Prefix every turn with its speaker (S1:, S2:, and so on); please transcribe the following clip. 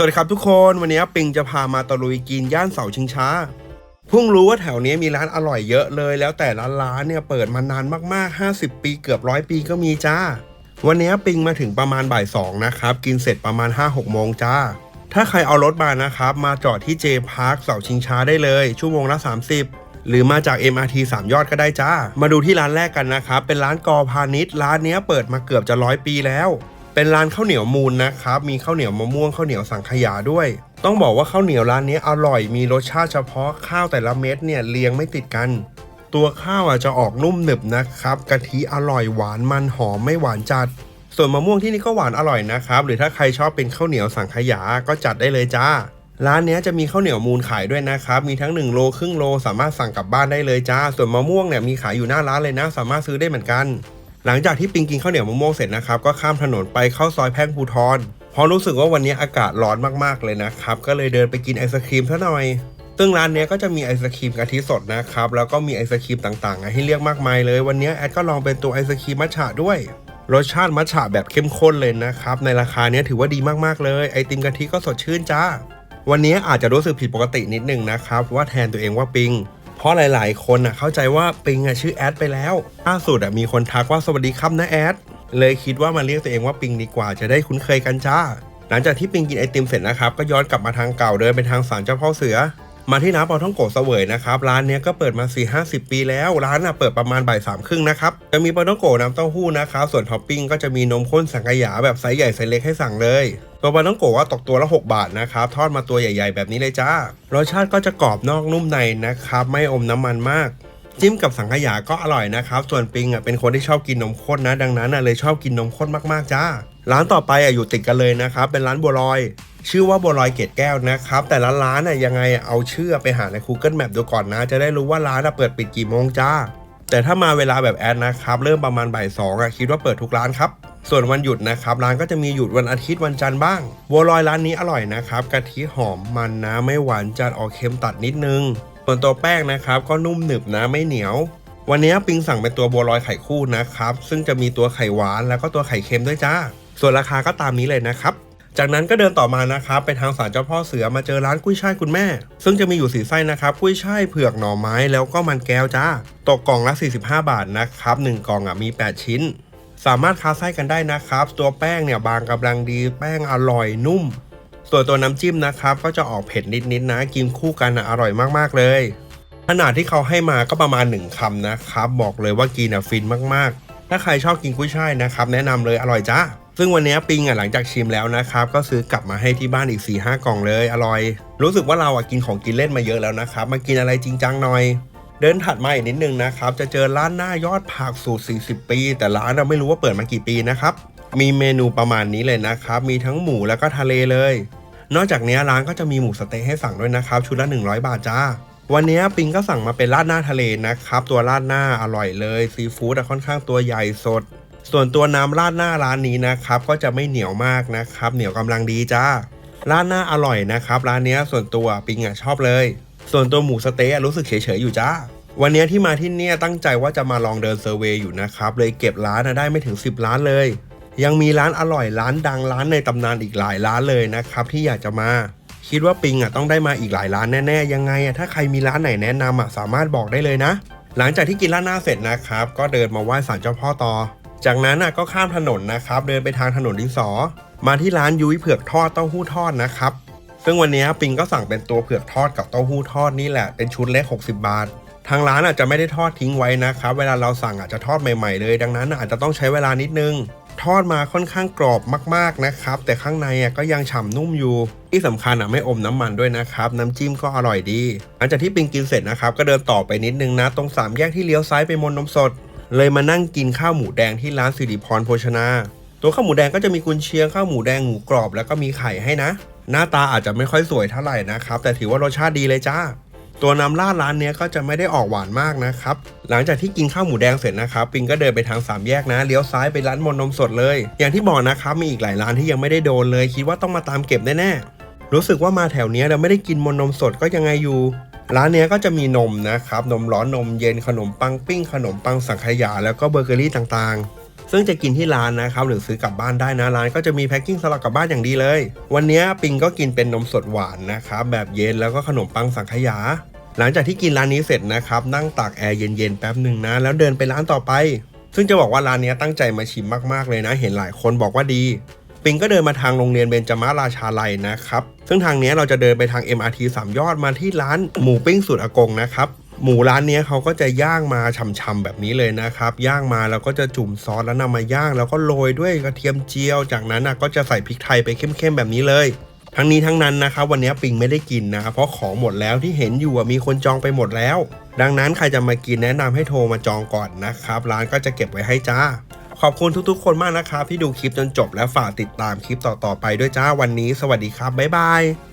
S1: สวัสดีครับทุกคนวันนี้ปิงจะพามาตะลุยกินย่านเสาชิงช้าเพิ่งรู้ว่าแถวนี้มีร้านอร่อยเยอะเลย แล้วแต่ละร้านเนี่ยเปิดมานานมากๆ 50 ปีเกือบร้อยปีก็มีจ้า วันนี้ปิงมาถึงประมาณบ่ายสองนะครับ กินเสร็จประมาณ 5-6โมงจ้า ถ้าใครเอารถมานะครับ มาจอดที่เจพาร์คเสาชิงช้าได้เลย ชั่วโมงละ 30หรือมาจาก MRT 3 ยอดก็ได้จ้า มาดูที่ร้านแรกกันนะครับ เป็นร้านกอพาณิชย์ ร้านเนี้ยเปิดมาเกือบจะร้อยปีแล้ว เป็นร้านข้าวเหนียวมูลนะครับ มีข้าวเหนียวมะม่วงข้าวเหนียวสังขยาด้วย ต้องบอกว่าข้าวเหนียวร้านนี้อร่อยมีรสชาติเฉพาะข้าวแต่ละเม็ดเนี่ยเรียงไม่ติดกัน ตัวข้าวอะจะออกนุ่มหนึบนะครับกะทิอร่อยหวานมันหอมไม่หวานจัด ส่วนมะม่วงที่นี่ก็หวานอร่อยนะครับ หรือถ้าใครชอบเป็นข้าวเหนียวสังขยาก็จัดได้เลยจ้าร้านนี้จะมีข้าวเหนียวมูลขายด้วยนะครับ มีทั้ง1โลครึ่งโลสามารถสั่งกลับบ้านได้เลยจ้า ส่วนมะม่วงเนี่ยมีขายอยู่หน้าร้านเลยนะ สามารถซื้อได้เหมือนกัน หลังจากที่ปิงกินข้าวเหนียวมะม่วงเสร็จนะครับก็ข้ามถนนไปเข้าซอยแพ่งภูทรเพราะรู้สึกว่าวันนี้อากาศร้อนมากๆเลยนะครับก็เลยเดินไปกินไอศครีมซะหน่อยซึ่งร้านนี้ก็จะมีไอศครีมกะทิสดนะครับแล้วก็มีไอศครีมต่างๆ ให้เลือกมากมายเลย วันนี้แอดก็ลองเป็นตัวไอศครีมมัทฉะด้วยรสชาติมัทฉะแบบเข้มข้นเลยนะครับ ในราคาเนี้ยถือว่าดีมากๆเลย ไอติมกะทิก็สดชื่นจ้า วันนี้อาจจะรู้สึกผิดปกตินิดนึงนะครับ ว่าแทนตัวเองว่าปิง เพราะหลาย ๆ คนอะเข้าใจว่าปิงอะชื่อแอดไปแล้วล่าสุดอะมีคนทักว่าสวัสดีครับนะแอดเลยคิดว่ามาเรียกตัวเองว่าปิงดีกว่าจะได้คุ้นเคยกันจ้า หลังจากที่ปิงกินไอติมเสร็จนะครับก็ย้อนกลับมาทางเก่าเดินไปทางศาลเจ้าพ่อเสือ มาที่น้ำปลาท่องโกะเสวยนะครับร้านเนี้ยก็เปิดมา 4 5 0 ปีแล้วร้านอะเปิดประมาณบ่ายสามครึ่งนะครับจะมีปลาท่องโกะน้ำเต้าหู้นะครับส่วนท็อปปิ้งก็จะมีนมข้นสังขยาแบบไซส์ใหญ่ไซส์เล็กให้สั่งเลยตัวปลาท่องโกะว่าตกตัวละ 6 บาทนะครับ ทอดมาตัวใหญ่ๆ แบบนี้เลยจ้ารสชาติก็จะกรอบนอกนุ่มในนะครับ ไม่อมน้ำมันมาก จิ้มกับสังขยาก็อร่อยนะครับ ส่วนปิงอะเป็นคนที่ชอบกินนมข้นนะ ดังนั้นอะเลยชอบกินนมข้นมากๆจ้า ร้านต่อไปอะอยู่ติดกันเลยนะครับ เป็นร้านบัวลอย ชื่อว่าบัวลอยเกตแก้วนะครับ แต่ละร้านอะยังไงเอาชื่อไปหาใน Google Map ดูก่อนนะ จะได้รู้ว่าร้านเปิดปิดกี่โมงจ้า แต่ถ้ามาเวลาแบบแอดนะครับ เริ่มประมาณบ่ายสองคิดว่าเปิดทุกร้านครับส่วนวันหยุดนะครับร้านก็จะมีหยุดวันอาทิตย์วันจันทร์บ้างบัวลอยร้านนี้อร่อยนะครับกะทิหอมมันนะไม่หวานจัดออกเค็มตัดนิดนึง ส่วนตัวแป้งนะครับก็นุ่มหนึบนะไม่เหนียว วันนี้ปิงสั่งเป็นตัวบัวลอยไข่คู่นะครับซึ่งจะมีตัวไข่หวานแล้วก็ตัวไข่เค็มด้วยจ้า ส่วนราคาก็ตามนี้เลยนะครับ จากนั้นก็เดินต่อมานะครับไปทางศาลเจ้าพ่อเสือมาเจอร้านกุ้ยช่ายคุณแม่ ซึ่งจะมีอยู่สีไส้นะครับกุ้ยช่ายเผือกหน่อไม้แล้วก็มันแก้วจ้าตกกล่องละ 45 บาทนะครับ1กล่องอะมี 8 ชิ้น สามารถคาไส้กันได้นะครับ ตัวแป้งเนี่ยบางกำลังดีแป้งอร่อยนุ่ม ส่วนตัวน้ำจิ้มนะครับก็จะออกเผ็ดนิดๆนะกินคู่กันนะอร่อยมากๆเลยขนาดที่เขาให้มาก็ประมาณ 1คำนะครับ บอกเลยว่ากินอะฟินมากๆ ถ้าใครชอบกินกุ้ยช่ายนะครับ แนะนำเลยอร่อยจ้า ซึ่งวันนี้ปิงอะหลังจากชิมแล้วนะครับ ก็ซื้อกลับมาให้ที่บ้านอีก4 5กล่องเลย อร่อย รู้สึกว่าเราอะกินของกินเล่นมาเยอะแล้วนะครับ มากินอะไรจริงจังหน่อย เดินถัดมาอีกนิดนึงนะครับ จะเจอร้านหน้ายอดผักสูตร 40 ปี แต่ร้านเราไม่รู้ว่าเปิดมากี่ปีนะครับ มีเมนูประมาณนี้เลยนะครับ มีทั้งหมูแล้วก็ทะเลเลย นอกจากนี้ร้านก็จะมีหมูสเต๊ะให้สั่งด้วยนะครับ ชุดละ 100 บาทจ้าวันนี้ปิงก็สั่งมาเป็นราดหน้าทะเลนะครับ ตัวราดหน้าอร่อยเลย ซีฟู้ดค่อนข้างตัวใหญ่สด ส่วนตัวน้ำราดหน้าร้านนี้นะครับ ก็จะไม่เหนียวมากนะครับ เหนียวกำลังดีจ้าราดหน้าอร่อยนะครับ ร้านนี้ส่วนตัวปิงอะชอบเลย ส่วนตัวหมูสเต๊ะรู้สึกเฉยๆอยู่จ้าวันนี้ที่มาที่เนี่ยตั้งใจว่าจะมาลองเดินเซอร์เวย์อยู่นะครับ เลยเก็บร้านอะได้ไม่ถึง 10 ร้านเลย ยังมีร้านอร่อยร้านดังร้านในตำนานอีกหลายร้านเลยนะครับ ที่อยากจะมา คิดว่าปิงอะต้องได้มาอีกหลายร้านแน่ๆยังไงอะถ้าใครมีร้านไหนแนะนำอะสามารถบอกได้เลยนะ หลังจากที่กินร้านหน้าเสร็จนะครับ ก็เดินมาไหว้ศาลเจ้าพ่อต่อ จากนั้นก็ข้ามถนนนะครับ เดินไปทางถนนดินสอ มาที่ร้านยุ้ยเผือกทอดเต้าหู้ทอดนะครับ ซึ่งวันนี้ปิงก็สั่งเป็นตัวเผือกทอดกับเต้าหู้ทอดนี่แหละเป็นชุดเล็ก 60 บาท ทางร้านอาจจะไม่ได้ทอดทิ้งไว้นะครับ เวลาเราสั่งอาจจะทอดใหม่ๆเลย ดังนั้นอาจจะต้องใช้เวลานิดนึงทอดมาค่อนข้างกรอบมากๆนะครับ แต่ข้างในก็ยังฉ่ำนุ่มอยู่ ที่สำคัญอะไม่อมน้ำมันด้วยนะครับ น้ำจิ้มก็อร่อยดีหลังจากที่ปิงกินเสร็จนะครับ ก็เดินต่อไปนิดนึงนะ ตรงสามแยกที่เลี้ยวซ้ายไปมนนมสด เลยมานั่งกินข้าวหมูแดงที่ร้านสิริพรโภชนา ตัวข้าวหมูแดงก็จะมีกุนเชียงข้าวหมูแดงหมูกรอบ แล้วก็มีไข่ให้นะ หน้าตาอาจจะไม่ค่อยสวยเท่าไหร่นะครับ แต่ถือว่ารสชาติดีเลยจ้า ตัวน้ำราดร้านเนี้ยก็จะไม่ได้ออกหวานมากนะครับ หลังจากที่กินข้าวหมูแดงเสร็จนะครับ ปิงก็เดินไปทางสามแยกนะ เลี้ยวซ้ายไปร้านมนนมสดเลย อย่างที่บอกนะครับ มีอีกหลายร้านที่ยังไม่ได้โดนเลย คิดว่าต้องมาตามเก็บแน่ๆรู้สึกว่ามาแถวเนี้ยเราไม่ได้กินมนนมสดก็ยังไงอยู่ ร้านเนี้ยก็จะมีนมนะครับ นมร้อนนมเย็นขนมปังปิ้ง ขนมปังสังขยา แล้วก็เบเกอรี่ต่างๆ ซึ่งจะกินที่ร้านนะครับ หรือซื้อกลับบ้านได้นะ ร้านก็จะมีแพ็คกิ้งสำหรับกลับบ้านอย่างดีเลย วันนี้ปิงก็กินเป็นนมสดหวานนะครับ แบบเย็นแล้วก็ขนมปังสังขยา หลังจากที่กินร้านนี้เสร็จนะครับ นั่งตากแอร์เย็นๆแป๊บหนึ่งนะ แล้วเดินไปร้านต่อไป ซึ่งจะบอกว่าร้านนี้ตั้งใจมาชิมมากๆเลยนะ เห็นหลายคนบอกว่าดี ปิงก็เดินมาทางโรงเรียนเบญจมาราชาลัยนะครับ ซึ่งทางนี้เราจะเดินไปทาง MRT สามยอดมาที่ร้านหมูปิ้งสูตรอากงนะครับหมูร้านนี้เขาก็จะย่างมาฉ่ำๆแบบนี้เลยนะครับ ย่างมาแล้วก็จะจุ่มซอสแล้วนำมาย่าง แล้วก็โรยด้วยกระเทียมเจียว จากนั้นก็จะใส่พริกไทยไปเข้มๆแบบนี้เลย ทั้งนี้ทั้งนั้นนะครับวันนี้ปิงไม่ได้กินนะครับเพราะของหมดแล้วที่เห็นอยู่มีคนจองไปหมดแล้ว ดังนั้นใครจะมากินแนะนำให้โทรมาจองก่อนนะครับ ร้านก็จะเก็บไว้ให้จ้า ขอบคุณทุกๆ คนมากนะครับที่ดูคลิปจนจบและฝากติดตามคลิปต่อๆไปด้วยจ้าวันนี้ สวัสดีครับบ๊ายบาย